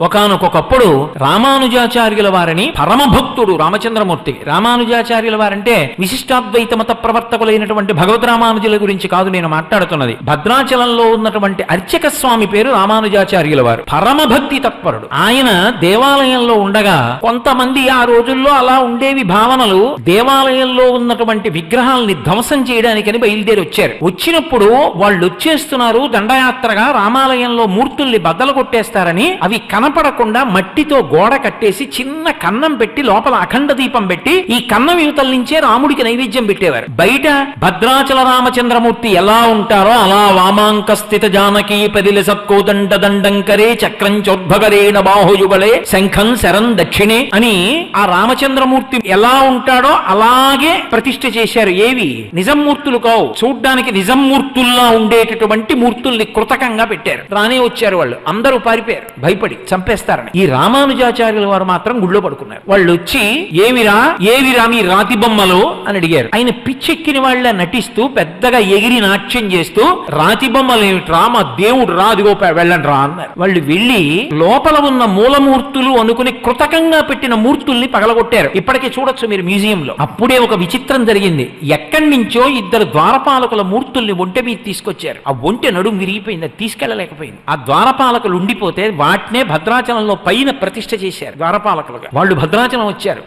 ఒకనకొకప్పుడు రామానుజాచార్యుల వారిని పరమభక్తుడు రామచంద్రమూర్తి. రామానుజాచార్యుల వారంటే విశిష్టాద్వైత మత ప్రవర్తకులైనటువంటి భగవద్ రామానుజుల గురించి కాదు నేను మాట్లాడుతున్నది. భద్రాచలంలో ఉన్నటువంటి అర్చక స్వామి పేరు రామానుజాచార్యుల వారు. పరమభక్తి తత్పరుడు. ఆయన దేవాలయంలో ఉండగా కొంతమంది ఆ రోజుల్లో అలా ఉండేవి భావనలు దేవాలయంలో ఉన్నటువంటి విగ్రహాల్ని ధ్వంసం చేయడానికని బయలుదేరి వచ్చారు. వచ్చినప్పుడు వాళ్ళు వచ్చేస్తున్నారు దండయాత్రగా రామాలయంలో మూర్తుల్ని బద్దలు కొట్టేస్తారని అవి కనపడకుండా మట్టితో గోడ కట్టేసి చిన్న కన్నం పెట్టి లోపల అఖండ దీపం పెట్టి ఈ కన్నం యువతల నుంచే రాముడికి నైవేద్యం పెట్టేవారు. బయట భద్రాచల రామచంద్రమూర్తి ఎలా ఉంటారో అలా వామాంక స్థిత జానకి పదిల సత్కోదండ దండంకరే చక్రం చోద్భగరేణ బాహుయుగలే శంఖం శరం దక్షిణే అని ఆ రామచంద్రమూర్తి ఎలా ఉంటాడో అలాగే ప్రతిష్ఠ చేశారు. ఏవి? నిజం మూర్తులు కావు. చూడ్డానికి నిజం మూర్తుల్లా ఉండేటటువంటి మూర్తుల్ని కృతకంగా పెట్టారు. రానే వచ్చారు వాళ్ళు. అందరూ పారిపోయారు. భయపడి చంపేస్తారని. ఈ రామానుజాచార్యుల వారు మాత్రం గుళ్ళో పడుకున్నారు. వాళ్ళు వచ్చి ఏమిరా ఏవిరా మీ రాతి బొమ్మలు? అని అడిగారు. ఆయన పిచ్చెక్కిన వాళ్ళ నటిస్తూ పెద్దగా ఎగిరి నాట్యం చేస్తూ రాతి బొమ్మలు ఏమిట్రా? మా దేవుడు రా అదిగో వెళ్ళండి రా అన్నారు. వాళ్ళు వెళ్ళి లోపల ఉన్న మూలమూర్తులు అనుకుని కృతకంగా పెట్టిన మూర్తుల్ని పగలగొట్టారు. ఇప్పటికే చూడొచ్చు మీరు మ్యూజియంలో. అప్పుడే ఒక విచిత్రం జరిగింది. ఎక్కడి నుంచో ఇద్దరు ద్వారపాలకుల మూర్తుల్ని ఒంటె మీద తీసుకొచ్చారు. ఆ ఒంటె నడుము విరిగిపోయింది అది తీసుకెళ్ళలేకపోయింది ఆ ద్వారపాలకులు ఉండిపోతే వాటినే భద్రాచలంలో పైన ప్రతిష్ఠ చేశారు ద్వారపాలకులుగా. వాళ్ళు భద్రాచలం వచ్చారు.